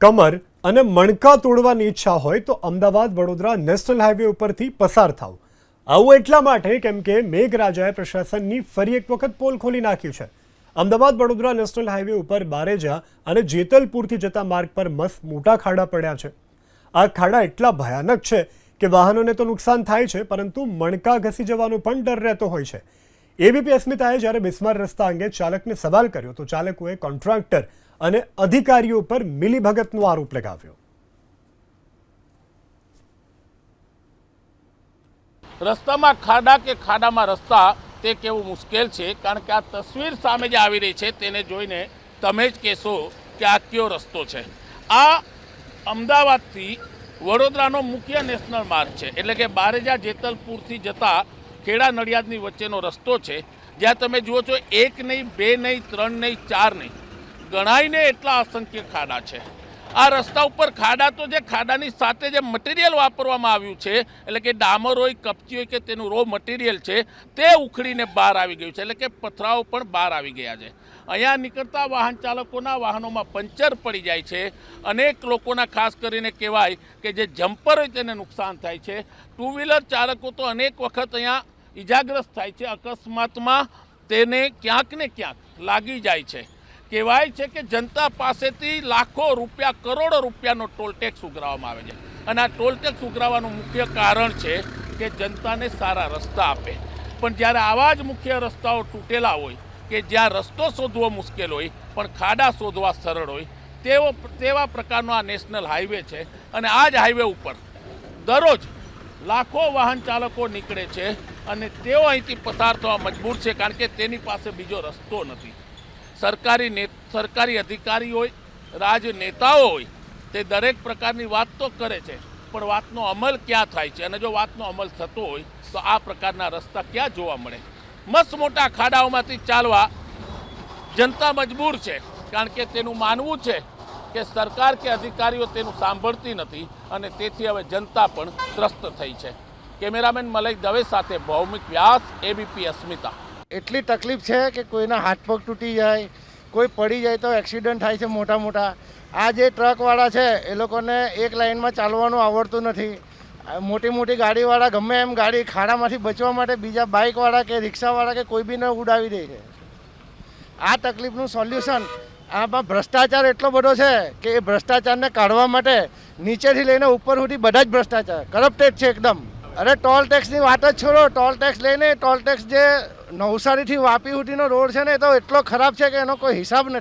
કમર અને મણકા તોડવાની ઈચ્છા હોય તો અમદાવાદ, વડોદરા, નેશનલ હાઈવે ઉપરથી પસાર થાવ. આવું એટલા માટે કેમ કે મેઘરાજાએ પ્રશાસનની ફરી એક વખત પોલ ખોલી નાખ્યું છે. અમદાવાદ, વડોદરા, નેશનલ હાઈવે ઉપર બારેજા અને જેતલપુરથી જતા માર્ગ પર મસ્ત મોટા ખાડા પડ્યા છે. આ ખાડા એટલા ભયાનક છે કે વાહનોને તો નુકસાન થાય છે, પરંતુ મણકા ઘસી જવાનો પણ ડર રહેતો હોય છે. એબીપી અસ્મિતાએ જ્યારે બિસ્માર રસ્તા અંગે ચાલકને સવાલ કર્યો તો ચાલકોએ કોન્ટ્રાક્ટર અને અધિકારીઓ પર મિલીભગતનો આરોપ લગાવ્યો. રસ્તામાં ખાડા કે ખાડામાં રસ્તા તે કેવું મુશ્કેલ છે? કારણ કે આ તસવીર સામે જે આવી રહી છે તેને જોઈને તમે જ કહેશો કે આ કયો રસ્તો છે? આ અમદાવાદથી વડોદરાનો મુખ્ય નેશનલ માર્ગ છે. એટલે કે બારેજા જેતલપુરથી જતા ખેડા નડિયાદની વચ્ચેનો રસ્તો છે, જ્યાં તમે જુઓ છો એક નહીં, બે નહીં, ત્રણ નહીં, ચાર નહીં. ગણાઈને એટલા અસંખ્ય ખાડા છે. આ રસ્તા ઉપર ખાડા તો જે ખાડાની સાથે જે મટીરિયલ વાપરવામાં આવ્યું છે, એટલે કે ડામર હોય, કપચી હોય કે તેનું રો મટીરિયલ છે, તે ઉખડીને બહાર આવી ગયું છે, એટલે કે પથરાઓ પણ બહાર આવી ગયા છે. અહીંયા નીકળતા વાહન ચાલકોના વાહનોમાં પંચર પડી જાય છે. અનેક લોકોના ખાસ કરીને કહેવાય કે જે જમ્પર હોય તેને નુકસાન થાય છે. ટુ વ્હીલર ચાલકો તો અનેક વખત અહીંયા ઈજાગ્રસ્ત થાય છે. અકસ્માતમાં તેને ક્યાંક ને ક્યાંક લાગી જાય છે. કહેવાય છે કે જનતા પાસેથી લાખો રૂપિયા, કરોડો રૂપિયાનો ટોલ ટેક્સ ઉઘરાવવામાં આવે છે. અને આ ટોલ ટેક્સ ઉઘરાવવાનું મુખ્ય કારણ છે કે જનતાને સારા રસ્તા આપે. પણ જ્યારે આવા જ મુખ્ય રસ્તાઓ તૂટેલા હોય કે જ્યાં રસ્તો શોધવો મુશ્કેલ હોય, પણ ખાડા શોધવા સરળ હોય તેવો તેવા પ્રકારનો આ નેશનલ હાઈવે છે. અને આ જ હાઈવે ઉપર દરરોજ લાખો વાહન ચાલકો નીકળે છે અને તેઓ અહીંથી પસાર થવા મજબૂર છે કારણ કે તેની પાસે બીજો રસ્તો નથી. સરકારી ને સરકારી અધિકારી હોય, રાજનેતાઓ હોય, તે દરેક પ્રકારની વાત તો કરે છે, પણ વાતનો અમલ ક્યાં થાય છે? અને જો વાતનો અમલ થતો હોય, તો આ પ્રકારના રસ્તા ક્યાં જોવા મળે? મસ્ત મોટા ખાડાઓમાંથી ચાલવા જનતા મજબૂર છે, કારણ કે તેનું માનવું છે કે સરકાર કે અધિકારીઓ તેનું સાંભળતી નથી અને તેથી હવે જનતા પણ ત્રસ્ત થઈ છે. કેમેરામેન મલય દવે સાથે ભૌમિક વ્યાસ એબીપી અસ્મિતા. એટલી તકલીફ છે કે કોઈના હાથ પગ તૂટી જાય, કોઈ પડી જાય તો એક્સિડન્ટ થાય છે મોટા મોટા. આ જે ટ્રકવાળા છે, એ લોકોને એક લાઇનમાં ચાલવાનું આવડતું નથી. મોટી મોટી ગાડીવાળા ગમે એમ ગાડી ખાડામાંથી બચવા માટે બીજા બાઇકવાળા કે રિક્ષાવાળા કે કોઈ બીને ઉડાવી દે છે. આ તકલીફનું સોલ્યુશન આમાં ભ્રષ્ટાચાર એટલો બધો છે કે એ ભ્રષ્ટાચારને કાઢવા માટે નીચેથી લઈને ઉપર સુધી બધા જ ભ્રષ્ટાચાર. કરપ્ટેડ છે એકદમ. અરે ટોલ ટેક્સની વાત જ છોડો. ટોલ ટેક્સ લઈને ટોલ ટેક્સ જે નવસારીથી વાપી સુધીનો રોડ છે ને એ તો એટલો ખરાબ છે કે એનો કોઈ હિસાબ નથી.